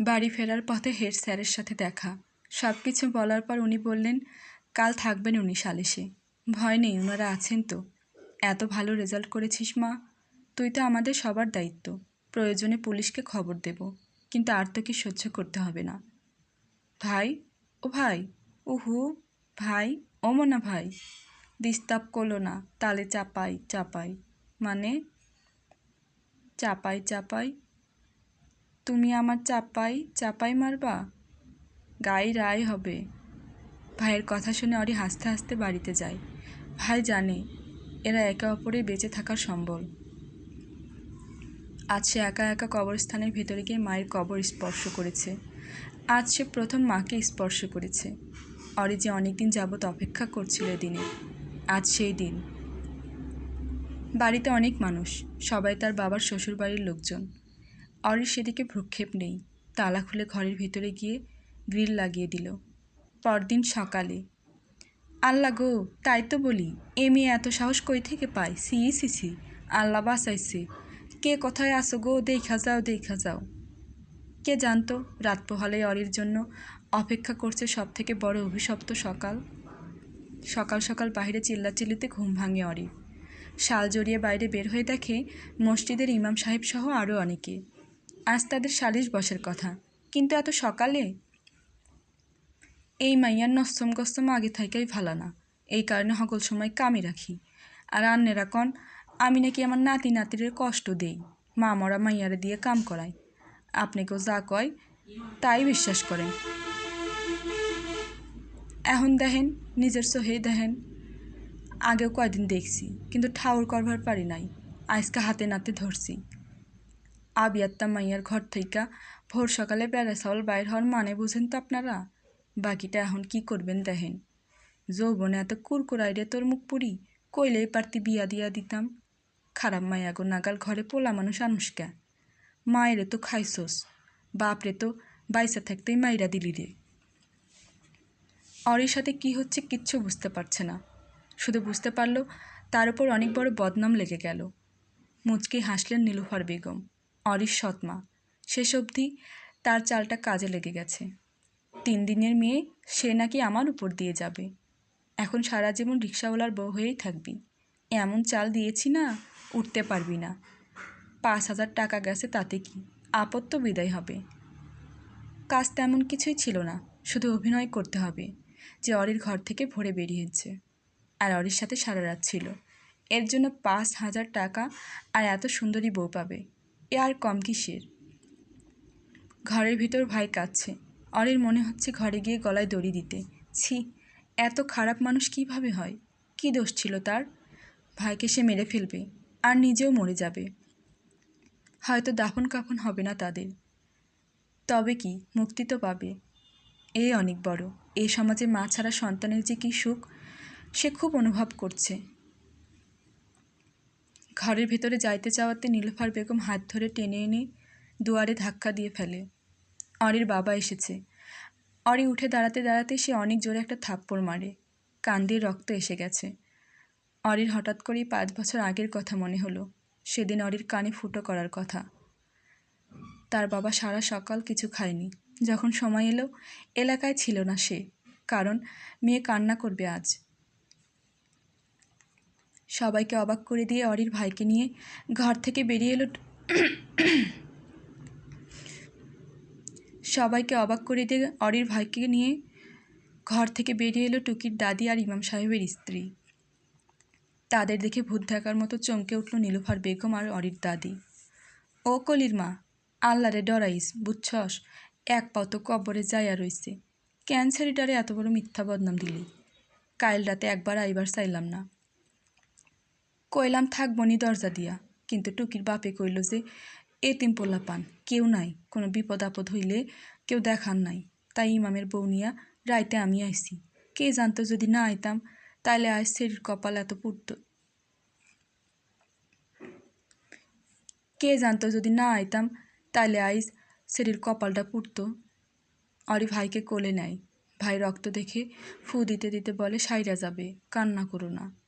বাড়ি ফেরার পথে হেড স্যারের সাথে দেখা। সব কিছু বলার পর উনি বললেন, কাল থাকবেন উনি সালিশে। ভয় নেই ওনারা আছেন তো। এত ভালো রেজাল্ট করেছিস মা। তুই তো আমাদের সবার দায়িত্ব। প্রয়োজনে পুলিশকে খবর দেব। কিন্তু আর তো কি সহ্য করতে হবে না। ভাই? ও ভাই? উহু, ভাই? ও মনা ভাই? ডিস্টার্ব করল না। তালে চাপাই চাপাই। মানে? চাপাই চাপাই। তুমি আমার চাপাই চাপাই মারবা? গাই রায় হবে। ভাইয়ের কথা শুনে অরি হাসতে হাসতে বাড়িতে যায়। ভাই জানে, এরা একে অপরে বেঁচে থাকার সম্বল। আজ সে একা একা কবরস্থানের ভেতরে গিয়ে মায়ের কবর স্পর্শ করেছে। আজ সে প্রথম মাকে স্পর্শ করেছে। অরি যে অনেকদিন যাবৎ অপেক্ষা করছিল দিনে আজ সেই দিন। বাড়িতে অনেক মানুষ, সবাই তার বাবার শ্বশুরবাড়ির লোকজন। অরির সেদিকে ভ্রুক্ষেপ নেই। তালা খুলে ঘরের ভিতরে গিয়ে গ্রিল লাগিয়ে দিল। পরদিন সকালে। আল্লাহ গো, তাই তো বলি, এ মেয়ে এত সাহস কই থেকে পায়? সি সি সি আল্লাহ বাঁচাইছে। কে কোথায় আসো গো? দেখা যাও দেখা যাও। কে জানতো, রাত পোহালে অরির জন্য অপেক্ষা করছে সব থেকে বড় অভিশপ্ত সকাল। সকাল সকাল বাইরে চিল্লাচিল্লিতে ঘুম ভাঙে অরির। শাল জড়িয়ে বাইরে বের হয়ে দেখে মসজিদের ইমাম সাহেব সহ আরও অনেকে। আজ তাদের সালিশ বসার কথা। কিন্তু এত সকালে? এই মাইয়ার নস্তম কস্তম আগে থাকাই ভালো না। এই কারণে সকল সময় কামে রাখি। আর আন্নেরা কন, আমি নাকি আমার নাতি নাতিদের কষ্ট দেই। মা মরা মাইয়ারে দিয়ে কাম করাই আপনাকেও যা কয়, তাই বিশ্বাস করেন। এখন দেখেন, নিজের সহে দেখেন। আগেও কয়দিন দেখছি, কিন্তু ঠাউর করবার পারি নাই। আজকে হাতে নাতে ধরছি। আবিয়াত্তা মাইয়ার ঘর থেকে ভোর সকালে বেড়া চাউল বাইর হওয়ার মানে বুঝেন তো আপনারা? বাকিটা এখন কি করবেন দেখেন। যৌবনে এত কুরকুরাইরে তোর মুখ পুরি, কইলেই পারতি বিয়া দিয়া দিতাম। খারাপ মায়া গো নাগাল ঘরে পোলা মানুষ আনুষ্কা। মায়েরে তো খাইছোস, বাপরে তো বাইসা থাকতেই মাইরা দিলি রে। অরির সাথে কি হচ্ছে কিচ্ছু বুঝতে পারছে না। শুধু বুঝতে পারল তার উপর অনেক বড় বদনাম লেগে গেল। মুচকি হাসলেন নীলুফার বেগম। অরির সৎমা, শেষ অবধি তার চালটা কাজে লেগে গেছে। তিন দিনের মেয়ে সে নাকি আমার উপর দিয়ে যাবে। এখন সারা জীবন রিক্সাওয়ালার বউ হয়েই থাকবি। এমন চাল দিয়েছি না, উঠতে পারবি না। পাঁচ হাজার টাকা গেছে তাতে কি? আপত্ত বিদায় হবে। কাজ তেমন কিছুই ছিল না, শুধু অভিনয় করতে হবে, যে অরির ঘর থেকে ভোরে বেরিয়েছে। আর অরির সাথে সারা রাত ছিল। এর জন্য পাঁচ হাজার টাকা আর এত সুন্দরী বউ পাবে। এ আর কম কিসের? ঘরের ভিতর ভাই কাঁদছে। অরির মনে হচ্ছে ঘরে গিয়ে গলায় দড়ি দিতে। ছি, এত খারাপ মানুষ কীভাবে হয়? কি দোষ ছিল তার? ভাইকে সে মেরে ফেলবে, আর নিজেও মরে যাবে। হয়তো দাফন কাফন হবে না তাদের। তবে কি, মুক্তি তো পাবে। এ অনেক বড়। এ সমাজে মা ছাড়া সন্তানের যে কী সুখ, সে খুব অনুভব করছে। ঘরের ভেতরে যাইতে চাওয়াতে নীলফার বেগম হাত ধরে টেনে এনে দুয়ারে ধাক্কা দিয়ে ফেলে। অরির বাবা এসেছে। অরি উঠে দাঁড়াতে দাঁড়াতে সে অনেক জোরে একটা থাপ্পড় মারে। কান দিয়ে রক্ত এসে গেছে। অরির হঠাৎ করেই পাঁচ বছর আগের কথা মনে হলো। সেদিন অরির কানে ফুটো করার কথা। তার বাবা সারা সকাল কিছু খায়নি। যখন সময় এলো, এলাকায় ছিল না সে। কারণ মেয়ে কান্না করবে আজ। সবাইকে অবাক করে দিয়ে অরির ভাইকে নিয়ে ঘর থেকে বেরিয়ে এলো সবাইকে অবাক করে দিয়ে অরির ভাইকে নিয়ে ঘর থেকে বেরিয়ে এলো টুকির দাদি আর ইমাম সাহেবের স্ত্রী। তাদের দেখে ভূত থাকার মতো চমকে উঠল নীলুফার বেগম আর অরির দাদি। ও কলির মা আল্লারে ডরাইস, বুঝছস? এক পাও তো কবরে যাইয়া রইছে। ক্যান্সারিটারে এত বড় মিথ্যা বদনাম দিলি? কাইল রাতে একবার আইবার চাইলাম না। কইলাম থাকবনি দরজা দিয়া। কিন্তু টুকির বাপে কইল যে, এতিম পোলা পান কেউ নাই, কোনো বিপদ আপদ হইলে কেউ দেখান নাই। তাই ইমামের বউ নিয়া রাইতে আমি আইছি। কে জানতো যদি না আইতাম, তাইলে আজ শরীর কপাল এত পুড়ত। কে জানতো যদি না আইতাম, তাইলে আইস শরীর কপালটা পুড়ত। অরি ভাইকে কোলে নেয়। ভাই রক্ত দেখে ফু দিতে দিতে বলে, সাইরা যাবে, কান্না করো না।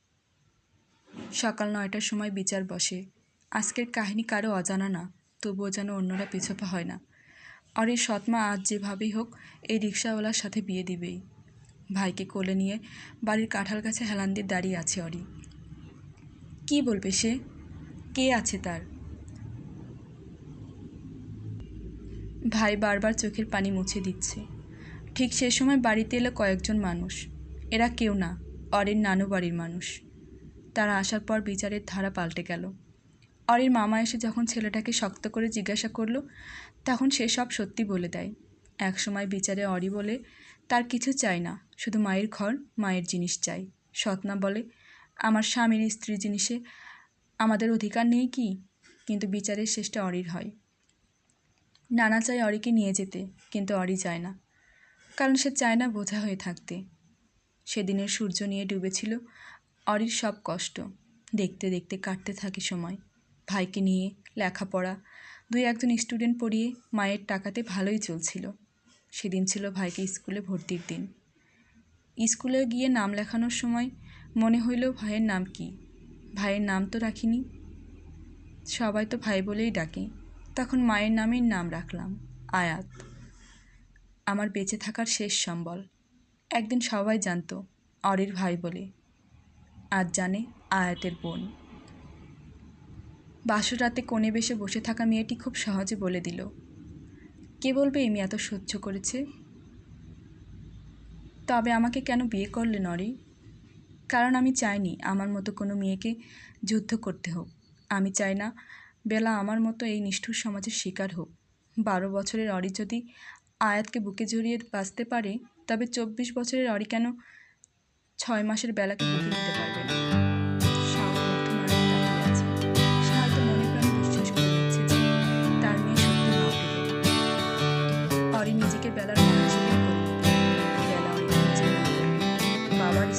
সকাল নয়টার সময় বিচার বসে। আজকের কাহিনী কারও অজানা না, তবুও যেন অন্যরা পিছপা হয় না। অরির সৎমা, আজ যেভাবেই হোক, এই রিক্সাওয়ালার সাথে বিয়ে দিবেই। ভাইকে কোলে নিয়ে বাড়ির কাঁঠাল গাছে হেলান দিয়ে দাঁড়িয়ে আছে অরি। কী বলবে সে? কে আছে তার? ভাই বারবার চোখের পানি মুছে দিচ্ছে। ঠিক সে সময় বাড়িতে এলো কয়েকজন মানুষ। এরা কেউ না, অরের নানু বাড়ির মানুষ। তারা আসার পর বিচারের ধারা পাল্টে গেল। অরির মামা এসে যখন ছেলেটাকে শক্ত করে জিজ্ঞাসা করল, তখন সে সব সত্যি বলে দেয়। এক সময় বিচারে অরি বলে, তার কিছু চাই না, শুধু মায়ের ঘর, মায়ের জিনিস চাই। সৎনা বলে, আমার স্বামীর স্ত্রী জিনিসে আমাদের অধিকার নেই কি? কিন্তু বিচারের শেষটা অরির হয়। নানা চায় অরিকে নিয়ে যেতে, কিন্তু অরি চায় না। কারণ সে চায় না বোঝা হয়ে থাকতে। সেদিনের সূর্য নিয়ে ডুবেছিল অরির সব কষ্ট। দেখতে দেখতে কাটতে থাকে সময়। ভাইকে নিয়ে লেখাপড়া। দুই একজন স্টুডেন্ট পড়িয়ে মায়ের টাকাতে ভালোই চলছিল। সেদিন ছিল ভাইকে স্কুলে ভর্তির দিন। স্কুলে গিয়ে নাম লেখানোর সময় মনে হইল ভাইয়ের নাম কি? ভাইয়ের নাম তো রাখিনি। সবাই তো ভাই বলেই ডাকে। তখন মায়ের নামেই নাম রাখলাম, আয়াত। আমার বেঁচে থাকার শেষ সম্বল। একদিন সবাই জানতো অরির ভাই বলে। আজ জানে আয়াতের বোন। বাসর রাতে কোণে বেশে বসে থাকা মেয়েটি খুব সহজে বলে দিল, কে বলবে এই মেয়ে এত সহ্য করেছে? তবে আমাকে কেন বিয়ে করলে অরি কারণ আমি চাইনি আমার মতো কোনো মেয়েকে যুদ্ধ করতে হোক। আমি চাই না বেলা আমার মতো এই নিষ্ঠুর সমাজের শিকার হোক। বারো বছরের অরি যদি আয়াতকে বুকে জড়িয়ে বাঁচতে পারে, তবে চব্বিশ বছরের অরি কেন ছয় মাসের বেলাকে বুকে নিতে বাবার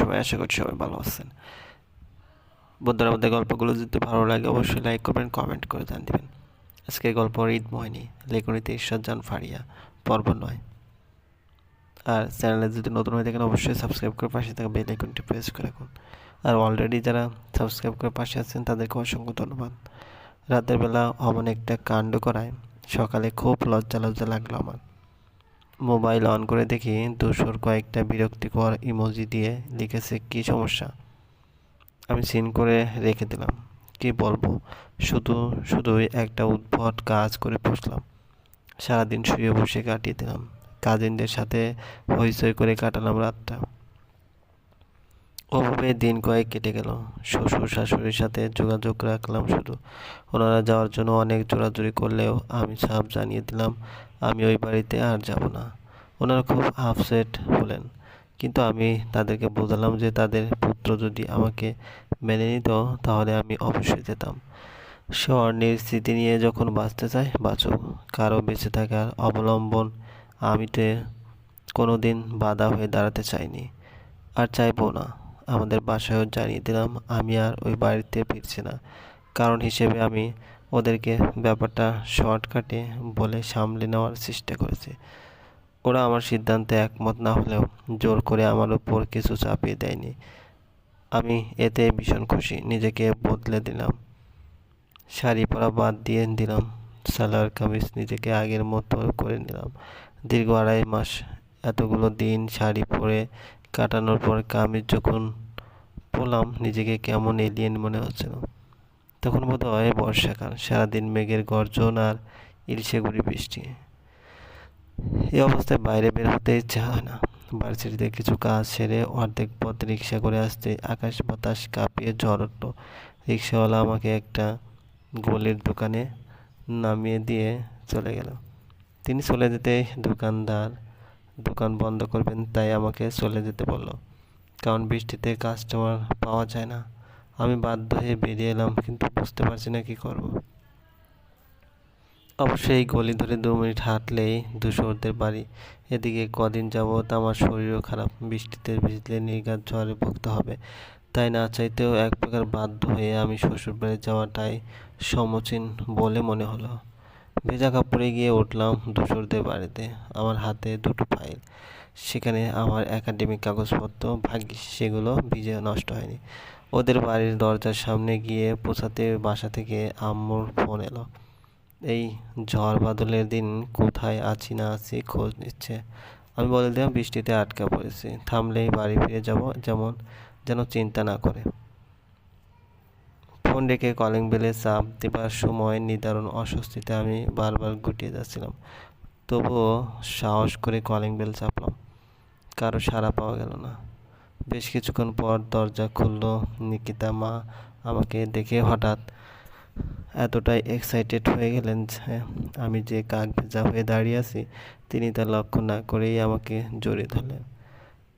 সবাই আশা করছি সবাই ভালো আছেন। বন্ধুরা, আমাদের গল্পগুলো যদি ভালো লাগে, অবশ্যই লাইক করবেন কমেন্ট করে জান দিবেন। আজকের গল্প ঈদ মোহিনী, লেখনীতে ঈশ্বরজান ফারিয়া, পর্ব নয়। আর চ্যানেলে যদি নতুন হয়ে থাকেন, অবশ্যই সাবস্ক্রাইব করে পাশে থাকা বেল আইকনটি প্রেস করে রাখুন। আর অলরেডি যারা সাবস্ক্রাইব করে পাশে আছেন তাদেরকে অসংখ্য ধন্যবাদ। রাতের বেলা অমন একটা কাণ্ড করায় সকালে খুব লজ্জা লজ্জা লাগল আমার। মোবাইল অন করে দেখি দুশোর কয়েকটা বিরক্তিকর ইমোজি দিয়ে লিখেছে, কি সমস্যা? আমি সিন করে রেখে দিলাম। কি বলব? শুধু, শুধুই একটা উদ্ভট কাজ করে বসলাম। সারাদিন শুয়ে বসে কাটিয়ে দিলাম। কাজিনদের সাথে হইচই করে কাটালাম রাতটা। ওভাবে দিন কয়েক কেটে গেল। শ্বশুর শাশুড়ির সাথে যোগাযোগ রাখলাম শুধু। ওনারা যাওয়ার জন্য অনেক জোরাজুরি করলেও আমি সাপ জানিয়ে দিলাম, আমি ওই বাড়িতে আর যাব না। ওনারা খুব আপসেট হলেন। কিন্তু আমি তাদেরকে বোঝালাম যে তাদের পুত্র যদি আমাকে মেনে নিত, তাহলে আমি অবশ্যই যেতাম। সে অন্যের স্মৃতি নিয়ে যখন বাঁচতে চায়, বাঁচুক। কারও বেঁচে থাকার অবলম্বন আমিতে কোনো দিন বাধা হয়ে দাঁড়াতে চাইনি। আর চাইব না। আমাদের বাসায়ও জানিয়ে দিলাম, আমি আর ওই বাড়িতে ফিরছি না। কারণ হিসেবে আমি ওদেরকে ব্যাপারটা শর্টকাটে বলে সামলে নেওয়ার চেষ্টা করেছি। ওরা আমার সিদ্ধান্তে একমত না হলেও জোর করে আমার উপর কিছু চাপিয়ে দেয়নি। আমি এতে ভীষণ খুশি, নিজেকে বদলে দিলাম। শাড়ি পরা বাদ দিয়ে দিলাম, সালোয়ার কামিজ নিজেকে আগের মতো করে নিলাম। দীর্ঘ আড়াই মাস এতগুলো দিন শাড়ি পরে কাটানোর পর কামিজ যখন পরলাম, নিজেকে কেমন এলিয়েন মনে হচ্ছিল। তখন বোধ হয় বর্ষাকাল, সারাদিন মেঘের গর্জন আর ইলশে গুড়ি বৃষ্টি। এই অবস্থায় বাইরে বের হতে ইচ্ছা হয় না। ভার্সিটিতে কিছু কাজ সেরে অর্ধেক পথ রিক্সা করে আসতে আকাশ বাতাস কাঁপিয়ে ঝড় উঠল। রিক্সাওয়ালা আমাকে একটা গোলের দোকানে নামিয়ে দিয়ে চলে গেল। তিনি চলে যেতে দোকানদার দোকান বন্ধ করবেন তাই আমাকে চলে যেতে বলল, কারণ বৃষ্টিতে কাস্টমার পাওয়া যায় না। আমি বাধ্য হয়ে বেরিয়ে এলাম, কিন্তু বুঝতে পারছি না কী করব। অবশ্য এই গলি ধরে দু মিনিট হাঁটলেই ধূসরদের বাড়ি। এদিকে কদিন যাবৎ আমার শরীরও খারাপ। বৃষ্টিতে ভিজলে নির্ঘাত জ্বরে ভুগতে হবে। তাই না চাইতেও এক প্রকার বাধ্য হয়ে আমি শ্বশুরবাড়ি যাওয়াটাই সমচীন বলে মনে হলো। ভেজা কাপড়ে গিয়ে উঠলাম ধূসরদের বাড়িতে। আমার হাতে দুটো ফাইল। সেখানে আমার একাডেমিক কাগজপত্র, ভাগ্যিস সেগুলো ভিজে নষ্ট হয়নি। ওদের বাড়ির দরজার সামনে গিয়ে পৌঁছাতে বাসা থেকে আম্মুর ফোন এলো। এই ঝড় বাদলের দিন কোথায় আছি না আছি খোঁজ নিচ্ছে। আমি বলে দিলাম, বৃষ্টিতে আটকা পড়েছি। থামলেই বাড়ি ফিরে যাব, যেমন যেন চিন্তা না করে। ফোন রেখে কলিং বেলে চাপ দেবার সময় নিদারুণ অস্বস্তিতে আমি বারবার গুটিয়ে যাচ্ছিলাম। তবুও সাহস করে কলিং বেল চাপলাম। কারও সাড়া পাওয়া গেল না। বেশ কিছুক্ষণ পর দরজা খুলল, নিকিতা মা আমাকে দেখে হঠাৎ এতটাই এক্সাইটেড হয়ে গেলেন যে আমি যে কাক ভেজা হয়ে দাঁড়িয়ে আছি, তিনি তা লক্ষ্য না করেই আমাকে জড়িয়ে ধরলেন।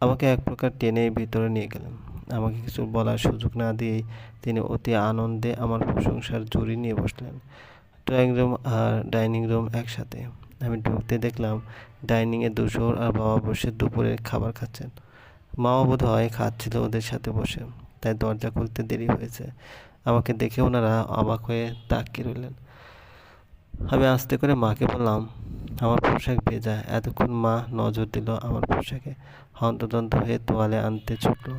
আমাকে এক প্রকার টেনে ভিতরে নিয়ে গেলেন। আমাকে কিছু বলার সুযোগ না দিয়েই তিনি অতি আনন্দে আমার প্রশংসার জুড়ি নিয়ে বসলেন। ড্রয়িং রুম আর ডাইনিং রুম একসাথে। আমি ঢুকতে দেখলাম ডাইনিংয়ে দুশোর আর বাবা বসে দুপুরের খাবার খাচ্ছেন। মাও বোধ হয় খাচ্ছিল ওদের সাথে বসে, তাই দরজা খুলতে দেরি হয়েছে। আমাকে দেখে ওনারা অবাক হয়ে তাকিয়ে রইলেন। আমি আস্তে করে মাকে বললাম, আমার পোশাক ভেজা। এতক্ষণ মা নজর দিল আমার পোশাকে। হন্তদন্ত হয়ে তোয়ালে আনতে ছুটলো।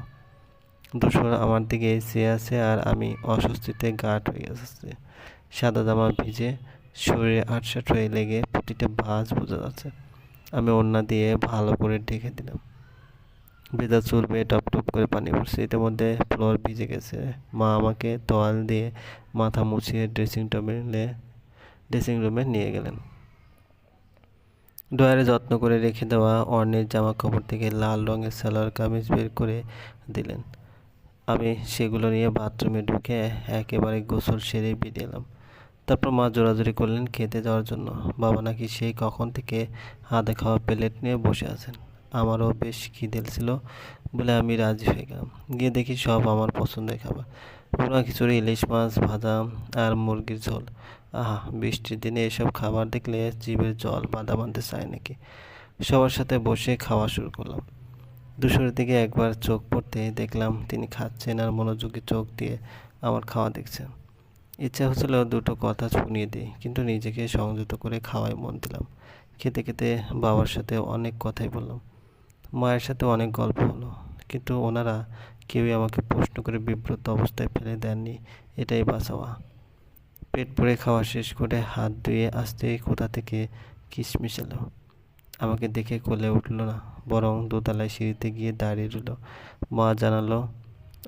দুশোর আমার দিকে চেয়ে আছে আর আমি অস্বস্তিতে গাঢ় হয়ে যাচ্ছে সাদা জামা ভিজে শরীরে আটসাট হয়ে লেগে প্রতিটা ভাঁজ বোঝা যাচ্ছে। আমি ওড়না দিয়ে ভালো করে ঢেকে দিলাম। ভেজা চুল বেয়ে টপ টপ করে পানি পড়ছে ইতিমধ্যে ফ্লোর ভিজে গেছে। মা আমাকে তোয়াল দিয়ে মাথা মুছিয়ে ড্রেসিং টেবিলে ড্রেসিং রুমে নিয়ে গেলেন। ড্রয়ারে যত্ন করে রেখে দেওয়া অর্ণের জামা কাপড় থেকে লাল রঙের সালোয়ার কামিজ বের করে দিলেন। আমি সেগুলো নিয়ে বাথরুমে ঢুকে একেবারে গোসল সেরে বেরিয়ে এলাম। তারপর মা জোরাজোরি করলেন খেতে যাওয়ার জন্য। বাবা নাকি সেই কখন থেকে হাতে খাওয়া প্লেট নিয়ে বসে আছেন। আমারও বেশ খিদে ছিল বলে আমি রাজি হয়ে গেলাম। গিয়ে দেখি সব আমার পছন্দের খাবার। পুরো খিচুড়ি, ইলিশ মাছ, ভাজা আর মুরগির ঝোল। আহা, বৃষ্টির দিনে এসব খাবার দেখলে জিভের জল বাঁধা বাঁধতে চায় নাকি? সবার সাথে বসে খাওয়া শুরু করলাম। দুশোর দিকে একবার চোখ পড়তে দেখলাম তিনি খাচ্ছেন আর মনোযোগী চোখ দিয়ে আমার খাওয়া দেখছেন। ইচ্ছা হচ্ছিল দুটো কথা শুনিয়ে দিই, কিন্তু নিজেকে সংযত করে খাওয়ায় মন দিলাম। খেতে খেতে বাবার সাথে অনেক কথাই বললাম। মায়ের সাথে অনেক গল্প হলো, কিন্তু ওনারা কেউই আমাকে প্রশ্ন করে বিব্রত অবস্থায় ফেলে দেননি, এটাই বাঁচাওয়া। পেট ভরে খাওয়া শেষ করে হাত ধুয়ে আসতে কোথা থেকে কিশমিশ এলো। আমাকে দেখে কোলে উঠল না, বরং দোতলায় সিঁড়িতে গিয়ে দাঁড়িয়ে রইল। মা জানালো,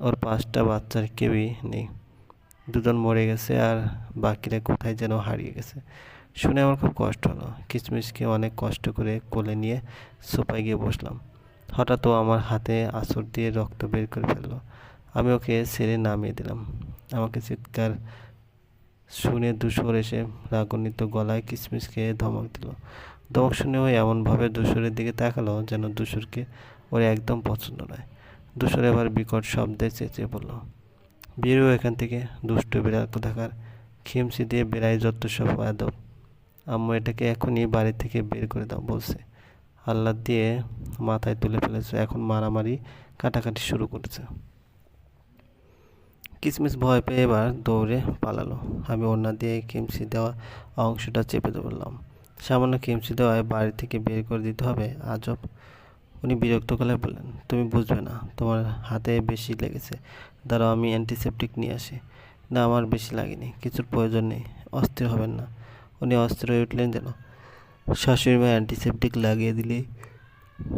ওর পাঁচটা বাচ্চার কেউই নেই। দুজন মরে গেছে আর বাকিরা কোথায় যেন হারিয়ে গেছে। শুনে আমার খুব কষ্ট হলো। কিচমিচকে অনেক কষ্ট করে কোলে নিয়ে সোফায় গিয়ে বসলাম। হঠাৎ ও আমার হাতে আঁচড় দিয়ে রক্ত বের করে ফেলল। আমি ওকে ছেড়ে নামিয়ে দিলাম। আমাকে চিৎকার শুনে দুশোর এসে রাগান্বিত গলায় কিচমিচকে ধমক দিল। ধমক শুনে ও এমনভাবে দুশোরের দিকে তাকালো যেন দুশোরকে ওর একদম পছন্দ নয়। দুশোর এবার বিকট শব্দে চেঁচিয়ে বলল, বেরো এখান থেকে, দুষ্ট বিড়াল কোথাকার। খিমসি দিয়ে বেড়াই যত সব আদব। আম্মু এটাকে এখনই বাড়ি থেকে বের করে দাও, বলছে। আল্লাহ দিয়ে মাথায় তুলে ফেলেছে। এখন মারামারি কাটাকাটি শুরু করেছে। কিসমিস ভয় পেয়ে এবার দৌড়ে পালালো। আমি ওড়না দিয়ে কিমসি দেওয়া অংশটা চেপে ধরলাম। সামান্য কিমসি দেওয়ায় বাড়ি থেকে বের করে দিতে হবে। আজব। উনি বিরক্ত গলায় বললেন, তুমি বুঝবে না, তোমার হাতে বেশি লেগেছে। দাঁড়াও, আমি অ্যান্টিসেপটিক নিয়ে আসি। না, আমার বেশি লাগেনি, কিছুর প্রয়োজন নেই, অস্থির হবেন না। উনি অস্থির হয়ে উঠলেন যেন। শাশুড়ি মা অ্যান্টিসেপটিক লাগিয়ে দিলে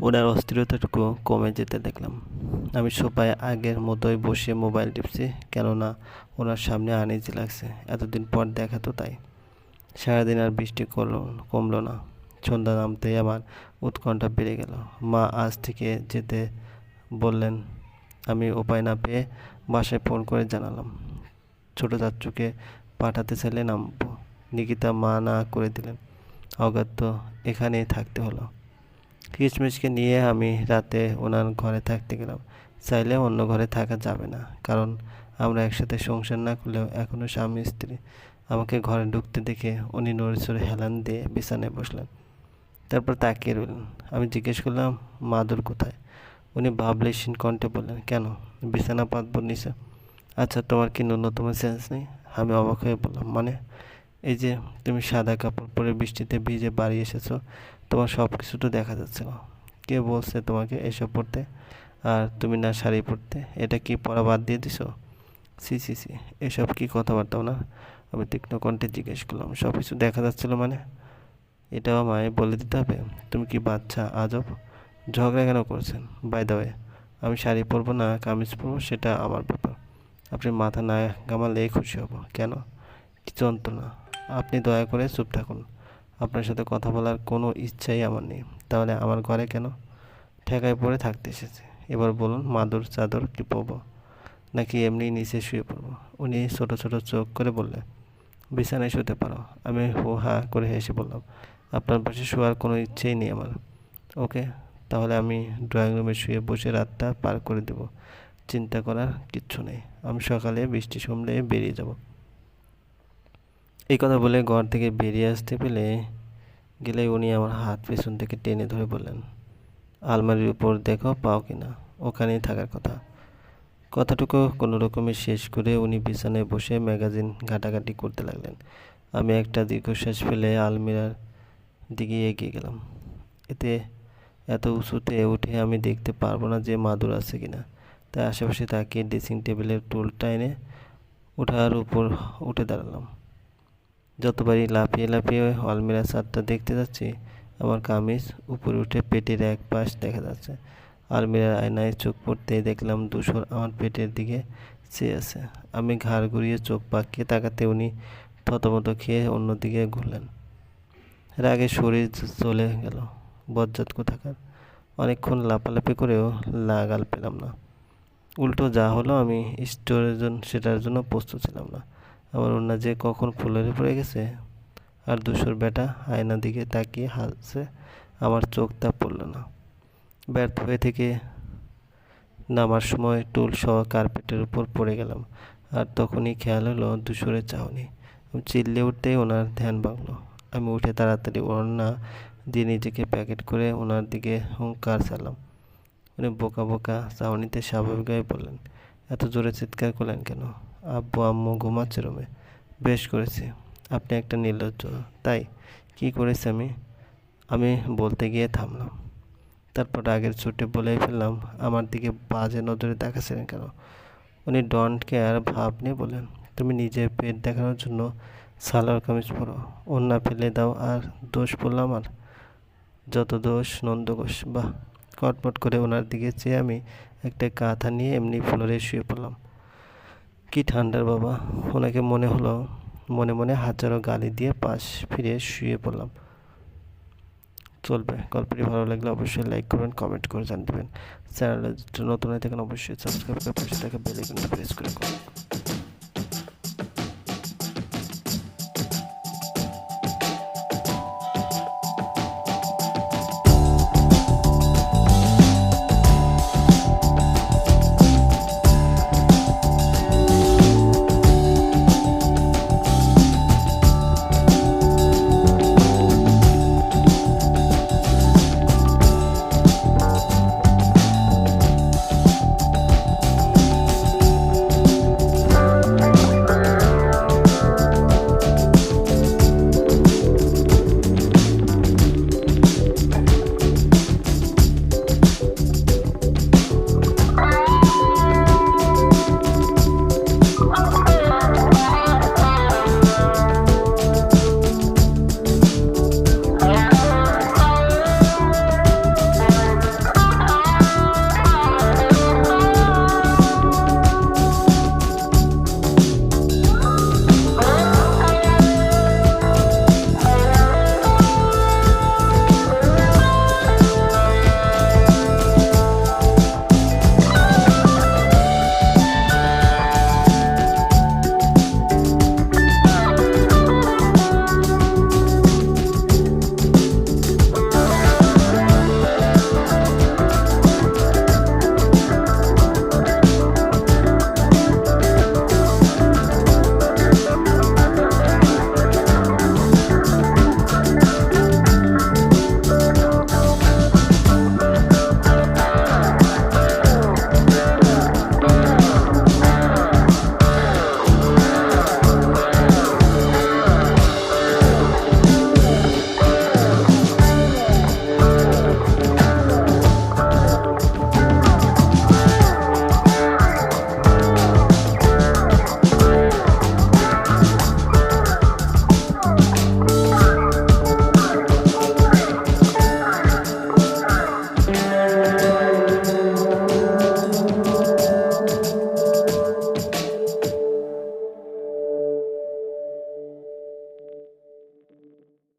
ওনার অস্থিরতাটুকু কমে যেতে দেখলাম। আমি সোফায় আগের মতোই বসে মোবাইল টিপছি, কেননা ওনার সামনে আনিজি লাগছে। এতদিন পর দেখা তো তাই। সারাদিন আর বৃষ্টি করল, কমলো না। সন্ধ্যা নামতেই আমার উৎকণ্ঠা বেড়ে গেল। মা আজ থেকে যেতে বললেন, আমি উপায় না পেয়ে বাসায় ফোন করে জানালাম। ছোটো চাচ্চুকে পাঠাতে চাইলে নামবো। নিকিতা মা না করে দিলেন। অগাত্য এখানেই থাকতে হলো। কিশমিশকে নিয়ে আমি রাতে ওনার ঘরে থাকতে গেলাম। চাইলে অন্য ঘরে থাকা যাবে না, কারণ আমরা একসাথে সংসার না করলেও এখনও স্বামী স্ত্রী। আমাকে ঘরে ঢুকতে দেখে উনি নড়েচড়ে হেলান দিয়ে বিছানায় বসলেন। তারপর তাকিয়ে রইলেন। আমি জিজ্ঞেস করলাম, মাদুর কোথায়? উনি ভাবলেশীন কণ্ঠে বললেন, কেন? বিছানা পাতবো নিচে? আচ্ছা তোমার কি ন্যূনতম সেন্স নেই? আমি অবাক হয়ে বললাম মানে? এই যে তুমি সাদা কাপড় পরে বৃষ্টিতে ভিজে বাড়ি এসেছ, তোমার সব কিছু তো দেখা যাচ্ছে কে বলছে তোমাকে এসব পড়তে? আর তুমি না শাড়ি পরতে এটা কি পরা বাদ দিয়ে দিছো? সি সি সি এসব কি কথাবার্তা না? আমি তীক্ষ্ণ কণ্ঠে জিজ্ঞেস করলাম সব কিছু দেখা যাচ্ছিল মানে? এটাও আমায় বলে দিতে হবে, তুমি কি বাচ্চা আজব? ঝগড়া কেন করছেন? বাই দ্য ওয়ে আমি শাড়ি পরবো না, কামিজ পরবো, সেটা আমার ব্যাপার। আপনি মাথা না গামালে খুশি হব। কেন? কি যন্ত্রণা। আপনি দয়া করে চুপ থাকুন। আপনার সাথে কথা বলার কোনো ইচ্ছাই আমার নেই। তাহলে আমার ঘরে কেন? ঠেকায় পড়ে থাকতে এসেছে। এবার বলুন, মাদুর চাদর কি পরবো? নাকি এমনি নিচে শুয়ে পড়ব? উনি ছোট ছোট চোখ করে বললেন, বিছানায় শুতে পারো। আমি হো হা করে হেসে বললাম, আপনার পাশে শোয়ার কোনো ইচ্ছেই নেই আমার। ওকে, তাহলে আমি ড্রয়িং রুমে শুয়ে বসে রাতটা পার করে দেব। চিন্তা করার কিচ্ছু নেই। আমি সকালে বৃষ্টি সমলে বেরিয়ে যাব। এই কথা বলে ঘর থেকে বেরিয়ে আসতে পেলে গেলে উনি আমার হাত পেছন থেকে টেনে ধরে বললেন, আলমারির উপর দেখো পাও কিনা ওখানেই থাকার কথা। কথাটুকু কোনো রকমে শেষ করে উনি বিছানায় বসে ম্যাগাজিন ঘাটাঘাটি করতে লাগলেন। আমি একটা দীর্ঘশ্বাস ফেলে আলমিরার দিকে এগিয়ে গেলাম। এতে এত উঁচুতে উঠে আমি দেখতে পারব না যে মাদুর আছে কিনা তাই আশেপাশে তাকিয়ে ড্রেসিং টেবিলের টুলটা এনে ওঠার উপর উঠে দাঁড়ালাম। যতবারই লাফিয়ে লাফিয়ে আলমিরা ছাদটা দেখতে যাচ্ছি আমার কামিজ উপরে উঠে পেটের এক পাশ দেখা যাচ্ছে। আলমিরার আয়নায় চোখ পড়তেই দেখলাম দুশোর আমার পেটের দিকে চেয়ে আছে। আমি ঘাড় ঘুরিয়ে চোখ পাকিয়ে তাকাতে উনি থতমত খেয়ে অন্যদিকে ঘুরলেন। রাগে শরীর চলে গেল। বজ্জাত কোথাকার? অনেকক্ষণ লাপালাপি করেও লাগাল পেলাম না। উল্টো যা হলো আমি স্টোরের জন্য সেটার জন্য প্রস্তুত ছিলাম না। আমার অন্য যে কখন ফুলের পড়ে গেছে আর দুশোর বেটা আয়নার দিকে তাকিয়ে হাসছে, আমার চোখ তা পড়ল না। ব্যর্থ হয়ে থেকে নামার সময় টুল সহ কার্পেটের উপর পড়ে গেলাম আর তখনই খেয়াল হলো দুশোরের চাহনি। আমি চিল্লে উঠতেই ওনার ধ্যান ভাঙলো। আমি উঠে তাড়াতাড়ি ওড়না দিয়ে নিজেকে প্যাকেট করে ওনার দিকে হুঙ্কার চালাম উনি বোকা বোকা চাউনিতে স্বাভাবিকভাবে বললেন, এত জোরে চিৎকার করলেন কেন? আব্বু আম্মু ঘুমাচ্ছে রুমে। বেশ করেছি। আপনি একটা নির্লজ্জ। তাই কি করেছি আমি? আমি বলতে গিয়ে থামলাম। তারপর আগের ছুটে বলেই ফেললাম, আমার দিকে বাজে নজরে দেখাচ্ছিলেন কেন? উনি ডন্ট আর ভাব নিয়ে বললেন, তুমি নিজের পেট দেখানোর জন্য সালোয়ার কামিজ পরো। অন্য ফেলে দাও আর দোষ পড়ল আমার। যত দোষ নন্দঘোষ বাহ, কটমট করে ওনার দিকে চেয়ে আমি একটা কাঁথা নিয়ে এমনি ফ্লোরে শুয়ে পড়লাম। কি ঠান্ডার বাবা? ওনাকে মনে হলো, মনে মনে হাজারো গালি দিয়ে পাশ ফিরে শুয়ে পড়লাম। চলবে, গল্পটি ভালো লাগলে অবশ্যই লাইক করবেন কমেন্ট করে জানতে দেবেন। চ্যানেলে নতুন হয়ে থাকেন, অবশ্যই সাবস্ক্রাইব করে পাশে থাকা বেল আইকনটা প্রেস করে করুন।